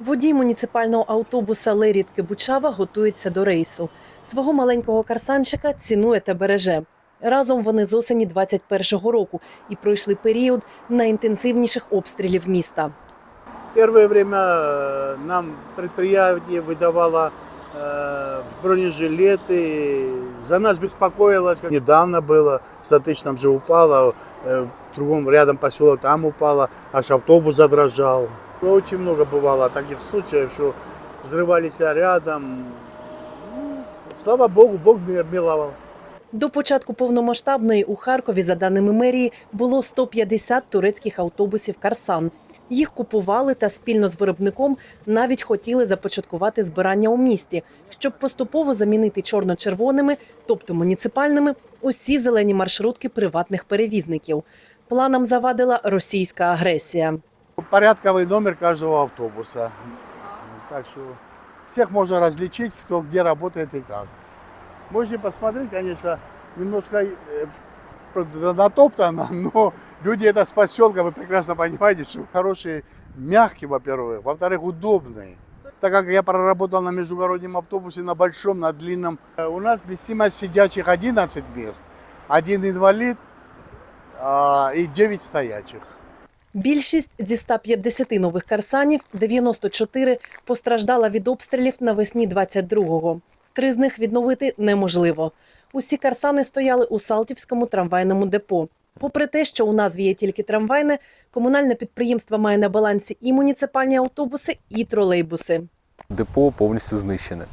Водій муніципального автобуса Лерітки Бучава готується до рейсу. Свого маленького карсанчика цінує та береже. Разом вони з осені 21-го року і пройшли період найінтенсивніших обстрілів міста. Первое время э, нам предприятие выдавало э, бронежилеты, за нас беспокоилось. как Недавно было, в Сатычном же упало, э, в другом рядом поселок там упало, аж автобус задрожал. Очень много бывало таких случаев, что взрывались рядом. Ну, Слава Богу, Бог миловал. До початку повномасштабної у Харкові, за даними мерії, було 150 турецьких автобусів Карсан. Їх купували та спільно з виробником навіть хотіли започаткувати збирання у місті, щоб поступово замінити чорно-червоними, тобто муніципальними, усі зелені маршрутки приватних перевізників. Планам завадила російська агресія. Порядковый номер каждого автобуса. Так что всех можно различить, кто где работает и как. Можете посмотреть, конечно, немножко э, натоптано, но люди это с поселка, вы прекрасно понимаете, что хорошие, мягкие, во-первых, во-вторых, удобные. Так как я проработал на междугороднем автобусе, на большом, на длинном, э, у нас вместимость сидячих 11 мест, один инвалид а, и 9 стоячих. Більшість зі 150 нових карсанів, 94 постраждала від обстрілів навесні 22-го. Три з них відновити неможливо. Усі карсани стояли у Салтівському трамвайному депо. Попри те, що у назві є тільки трамвайне, комунальне підприємство має на балансі і муніципальні автобуси, і тролейбуси. депо повністю знищене.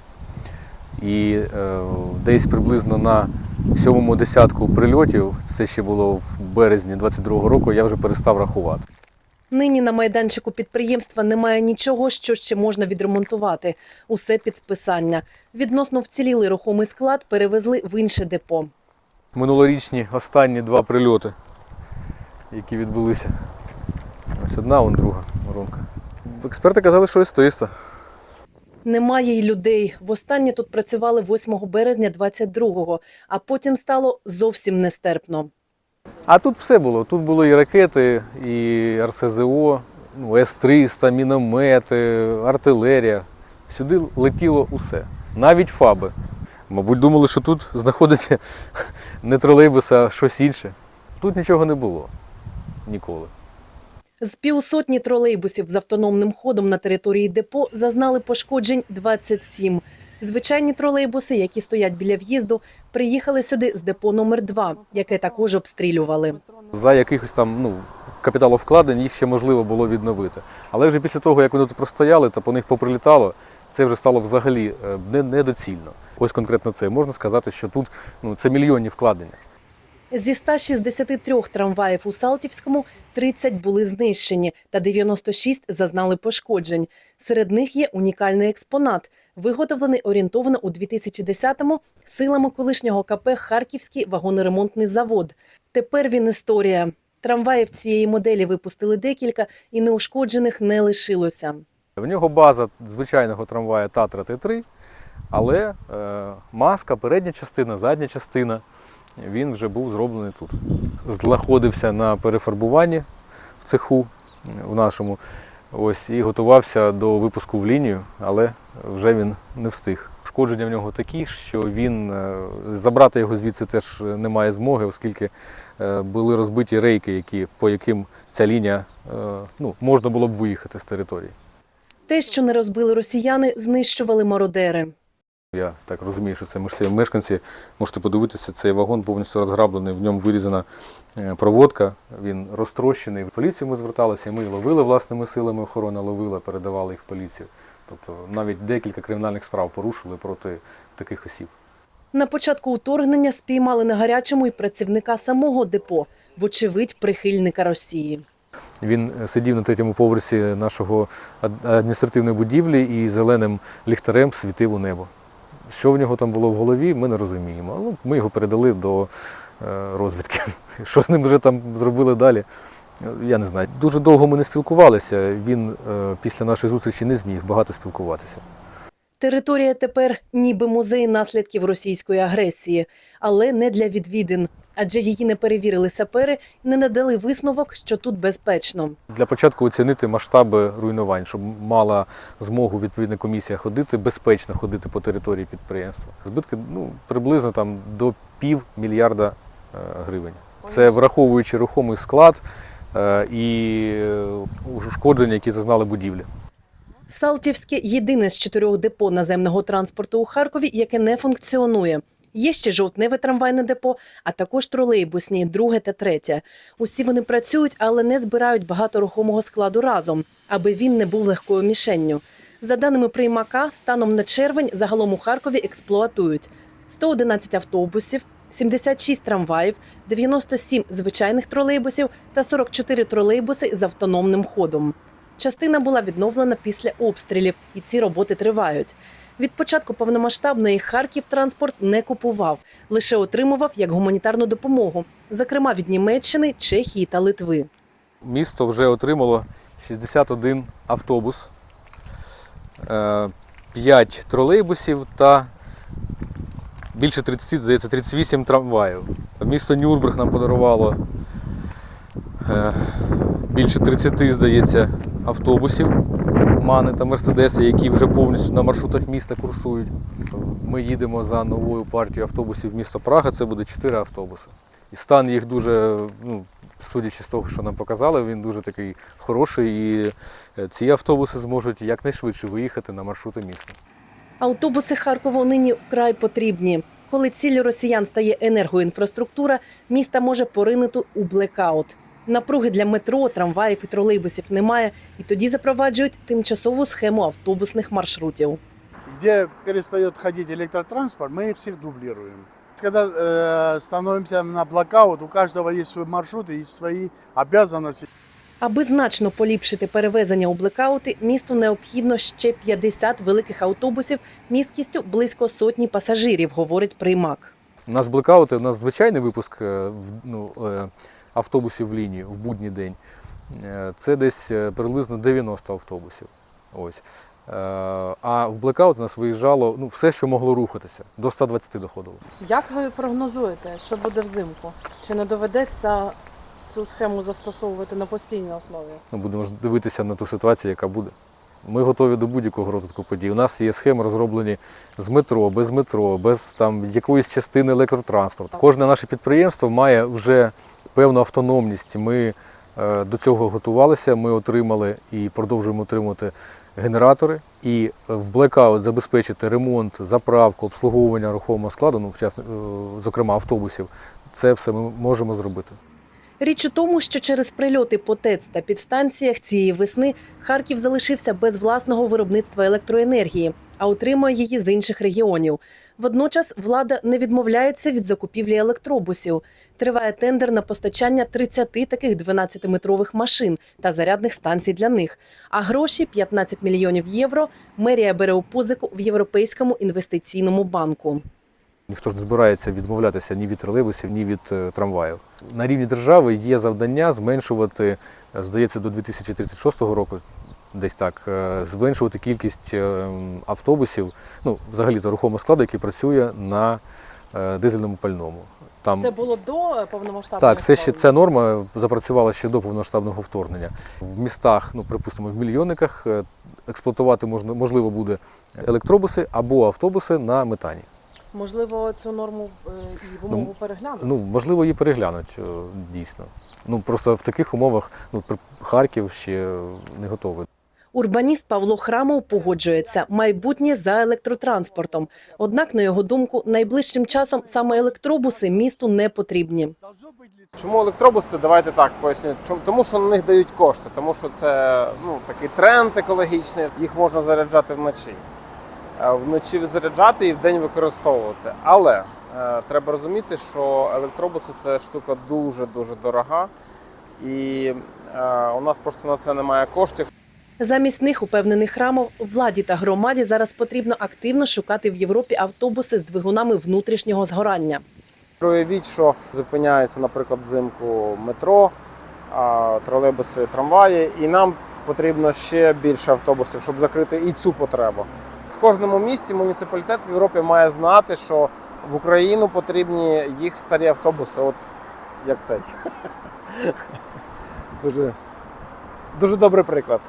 І е, десь приблизно на сьомому десятку прильотів, це ще було в березні 22-го року, я вже перестав рахувати. Нині на майданчику підприємства немає нічого, що ще можна відремонтувати. Усе під списання. Відносно вцілілий рухомий склад перевезли в інше депо. Минулорічні останні два прильоти, які відбулися. Ось одна, он друга воронка. Експерти казали, що С-300. Немає й людей. Востаннє тут працювали 8 березня 22-го, а потім стало зовсім нестерпно. А тут все було. Тут було і ракети, і РСЗО, ну, С-300, міномети, артилерія. Сюди летіло усе. Навіть фаби. Мабуть, думали, що тут знаходиться не тролейбус, а щось інше. Тут нічого не було. Ніколи. З півсотні тролейбусів з автономним ходом на території депо зазнали пошкоджень 27. Звичайні тролейбуси, які стоять біля в'їзду, приїхали сюди з депо номер 2 яке також обстрілювали. За якихось там ну, капіталовкладень їх ще можливо було відновити. Але вже після того, як вони тут простояли та по них поприлітало, це вже стало взагалі е, не- недоцільно. Ось конкретно це. Можна сказати, що тут ну, це мільйонні вкладення. Зі 163 трамваїв у Салтівському 30 були знищені та 96 зазнали пошкоджень. Серед них є унікальний експонат, виготовлений орієнтовано у 2010-му силами колишнього КП Харківський вагоноремонтний завод. Тепер він історія. Трамваїв цієї моделі випустили декілька, і неушкоджених не лишилося. В нього база звичайного трамвая Татра Т3, але е, маска, передня частина, задня частина, він вже був зроблений тут. Знаходився на перефарбуванні в цеху е, в нашому. Ось, і готувався до випуску в лінію, але вже він не встиг. Шкодження в нього такі, що він е, забрати його звідси теж немає змоги, оскільки е, були розбиті рейки, які, по яким ця лінія ну, можна було б виїхати з території. Те, що не розбили росіяни, знищували мародери. Я так розумію, що це місцеві мешканці. Можете подивитися, цей вагон повністю розграблений, в ньому вирізана е, проводка, він розтрощений. В поліцію ми зверталися, і ми ловили власними силами, охорона ловила, передавали їх в поліцію. Тобто навіть декілька кримінальних справ порушили проти таких осіб. На початку уторгнення спіймали на гарячому і працівника самого депо, вочевидь, прихильника Росії. Він е, сидів на третьому поверсі нашого адміністративної будівлі і зеленим ліхтарем світив у небо. Що в нього там було в голові, ми не розуміємо. Ну, ми його передали до е, розвідки. Що з ним вже там зробили далі, я не знаю. Дуже довго ми не спілкувалися. Він е, після нашої зустрічі не зміг багато спілкуватися. Територія тепер ніби музей наслідків російської агресії, але не для відвідин, адже її не перевірили сапери і не надали висновок, що тут безпечно. Для початку оцінити масштаби руйнувань, щоб мала змогу відповідна комісія ходити, безпечно ходити по території підприємства. Збитки ну, приблизно там до пів мільярда е, гривень. Це враховуючи рухомий склад е, і е, ушкодження, які зазнали будівлі. Салтівське єдине з чотирьох депо наземного транспорту у Харкові, яке не функціонує. Є ще жовтневе трамвайне депо, а також тролейбусні, друге та третє. Усі вони працюють, але не збирають багато рухомого складу разом, аби він не був легкою мішенню. За даними приймака, станом на червень загалом у Харкові експлуатують 111 автобусів, 76 трамваїв, 97 звичайних тролейбусів та 44 тролейбуси з автономним ходом. Частина була відновлена після обстрілів, і ці роботи тривають. Від початку повномасштабної Харків транспорт не купував, лише отримував як гуманітарну допомогу, зокрема від Німеччини, Чехії та Литви. Місто вже отримало 61 автобус, 5 тролейбусів та більше 30, здається, 38 трамваїв. Місто Нюрнберг нам подарувало е, більше 30, здається, автобусів Мани та Мерседеси, які вже повністю на маршрутах міста курсують. Ми їдемо за новою партією автобусів в місто Прага, це буде 4 автобуси. І стан їх дуже, ну, судячи з того, що нам показали, він дуже такий хороший. І е, ці автобуси зможуть якнайшвидше виїхати на маршрути міста. Автобуси Харкову нині вкрай потрібні. Коли ціллю росіян стає енергоінфраструктура, міста може поринути у блекаут. Напруги для метро, трамваїв і тролейбусів немає, і тоді запроваджують тимчасову схему автобусних маршрутів. Где перестает ходить электротранспорт, мы всех дублируем. Когда э, становимся на блокаут, у каждого есть свой маршрут и есть свои обязанности. Аби значно поліпшити перевезення у блекаути, місту необхідно ще 50 великих автобусів місткістю близько сотні пасажирів, говорить приймак. У нас блекаути, у нас звичайний випуск е, в- ну, е, автобусів в лінію в будній день. Е, Це десь е, приблизно 90 автобусів. Ось. Е, А в блекаут у нас виїжджало ну, все, що могло рухатися, до 120 доходило. Як ви прогнозуєте, що буде взимку? Чи не доведеться цю схему застосовувати на постійній основі? Ну, будемо дивитися на ту ситуацію, яка буде. Ми готові до будь-якого розвитку подій. У нас є схеми розроблені з метро, без метро, без там якоїсь частини електротранспорту. Кожне наше підприємство має вже певну автономність. Ми е, до цього готувалися. Ми отримали і продовжуємо отримувати генератори. І в блекаут забезпечити ремонт, заправку, обслуговування рухомого складу, ну, е, зокрема автобусів. Це все ми можемо зробити. Річ у тому, що через прильоти по ТЕЦ та підстанціях цієї весни Харків залишився без власного виробництва електроенергії, а отримує її з інших регіонів. Водночас влада не відмовляється від закупівлі електробусів. Триває тендер на постачання 30 таких 12-метрових машин та зарядних станцій для них. А гроші 15 мільйонів євро. Мерія бере у позику в Європейському інвестиційному банку. Ніхто ж не збирається відмовлятися ні від тролейбусів, ні від е, трамваїв. На рівні держави є завдання зменшувати, е, здається, до 2036 року, десь так, е, зменшувати кількість автобусів, ну, взагалі-то рухомого складу, який працює на дизельному пальному. Там Це було до повномасштабної так, це ще ця норма запрацювала ще до повномасштабного вторгнення. В містах, ну припустимо, в мільйонниках експлуатувати можна можливо буде електробуси або автобуси на метані. Можливо, цю норму е, і вимогу переглянути? Ну, можливо, її переглянуть е, дійсно. Ну просто в таких умовах ну, при- Харків ще не готовий. Урбаніст Павло Храмов погоджується майбутнє за електротранспортом. Однак, на його думку, найближчим часом саме електробуси місту не потрібні. Чому електробуси? Давайте так поясню. Чому- Тому що на них дають кошти, тому що це ну, такий тренд екологічний, їх можна заряджати вночі. Е, Вночі заряджати і вдень використовувати. Але е, треба розуміти, що електробуси це штука дуже-дуже дорога. І е, у нас просто на це немає коштів. Замість них, упевнений Храмов, владі та громаді зараз потрібно активно шукати в Європі автобуси з двигунами внутрішнього згорання. Уявіть, що зупиняється, наприклад, взимку метро, тролейбуси, трамваї, і нам потрібно ще більше автобусів, щоб закрити і цю потребу. В кожному місті муніципалітет в Європі має знати, що В Україну потрібні їх старі автобуси, от як цей. Дуже, дуже добрий приклад.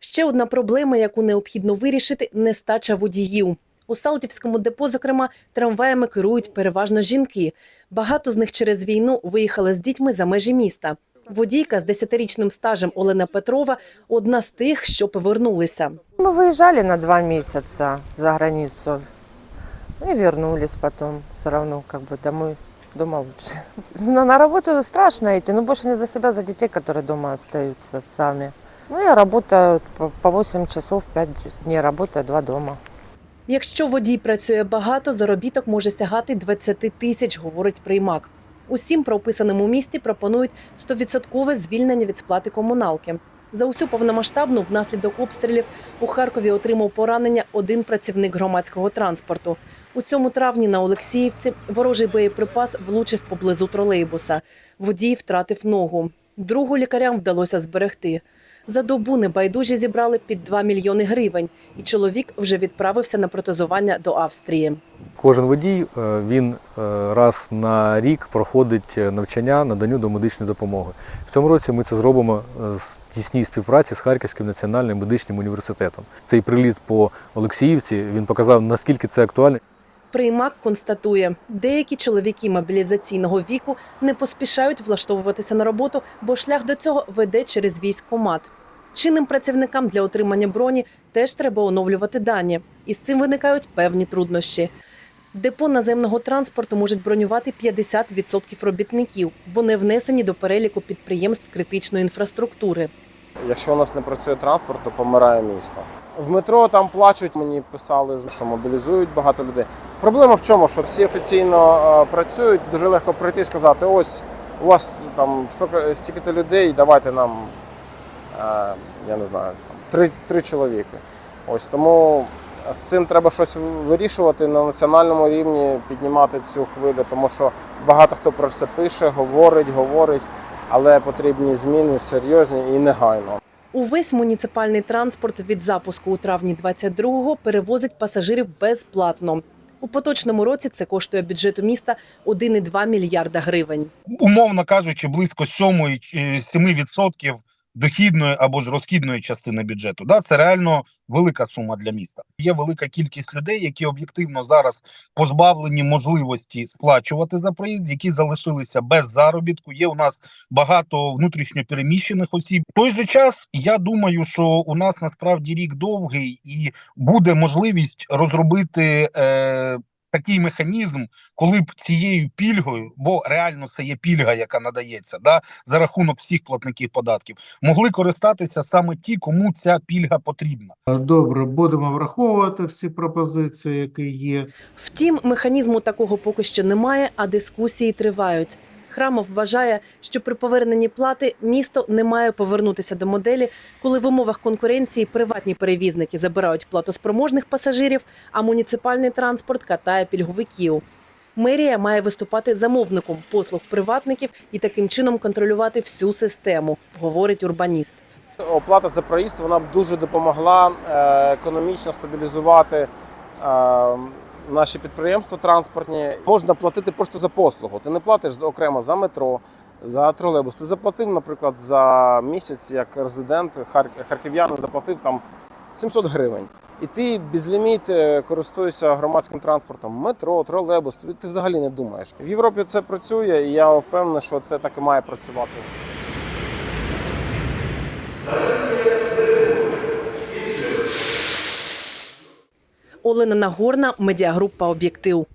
Ще одна проблема, яку необхідно вирішити нестача водіїв. У Салтівському депо, зокрема, трамваями керують переважно жінки. Багато з них через війну виїхали з дітьми за межі міста. Водійка з 10-річним стажем Олена Петрова одна з тих, що повернулися. Мы выезжали на два месяца за границу и вернулись потом все равно как бы домой. Дома лучше. Но на работу страшно идти, но больше не за себя, а за детей, которые дома остаются сами. Ну, я работаю по по 8 часов, 5 дней работаю, 2 дома. Якщо водій працює багато, заробіток може сягати 20 тисяч, говорить приймак. Усім прописаним у місті пропонують 100% звільнення від сплати комуналки. За усю повномасштабну внаслідок обстрілів у Харкові отримав поранення один працівник громадського транспорту. У цьому травні на Олексіївці ворожий боєприпас влучив поблизу тролейбуса. Водій втратив ногу. Другу лікарям вдалося зберегти. За добу небайдужі зібрали під 2 мільйони гривень, і чоловік вже відправився на протезування до Австрії. Кожен водій е, він е, раз на рік проходить е, навчання наданню до медичної допомоги. В цьому році ми це зробимо з тісній співпраці з Харківським національним медичним університетом. Цей приліт по Олексіївці він показав наскільки це актуально. Приймак констатує, деякі чоловіки мобілізаційного віку не поспішають влаштовуватися на роботу, бо шлях до цього веде через військкомат. Чинним працівникам для отримання броні теж треба оновлювати дані, і з цим виникають певні труднощі. Депо наземного транспорту можуть бронювати 50% робітників, бо не внесені до переліку підприємств критичної інфраструктури. Якщо у нас не працює транспорт, то помирає місто. В метро там плачуть, мені писали, що мобілізують багато людей. Проблема в чому? Що всі офіційно е, працюють, дуже легко прийти і сказати: ось у вас там стільки, стільки людей, давайте нам, е, я не знаю, там, три, три чоловіки. Ось тому з цим треба щось вирішувати на національному рівні, піднімати цю хвилю, тому що багато хто про це пише, говорить, говорить, але потрібні зміни серйозні і негайно. Увесь муніципальний транспорт від запуску у травні 22-го перевозить пасажирів безплатно. У поточному році це коштує бюджету міста 1,2 мільярда гривень. умовно кажучи, близько 7-7% дохідної або ж розхідної частини бюджету. Да, це реально велика сума для міста. Є велика кількість людей, які об'єктивно зараз позбавлені можливості сплачувати за проїзд, які залишилися без заробітку. Є у нас багато внутрішньо переміщених осіб. В той же час я думаю, що у нас насправді рік довгий і буде можливість розробити. Е, Такий механізм, коли б цією пільгою, бо реально це є пільга, яка надається, да, за рахунок всіх платників податків, могли користатися саме ті, кому ця пільга потрібна. Добре, будемо враховувати всі пропозиції, які є. Втім, механізму такого поки що немає, а дискусії тривають. Храмов вважає, що при поверненні плати місто не має повернутися до моделі, коли в умовах конкуренції приватні перевізники забирають платоспроможних пасажирів, а муніципальний транспорт катає пільговиків. Мерія має виступати замовником послуг приватників і таким чином контролювати всю систему, говорить урбаніст. Оплата за проїзд вона б дуже допомогла е, економічно стабілізувати е, наші підприємства транспортні. Можна платити просто за послугу. Ти не платиш окремо за метро, за тролейбус. Ти заплатив, наприклад, за місяць як резидент хар- харків'янин заплатив там 700 гривень. І ти безліміт е, користуєшся громадським транспортом, метро, тролейбус. Тобі ти взагалі не думаєш. В Європі це працює, і я впевнений, що це так і має працювати. Олена Нагорна, медіагрупа Об'єктив.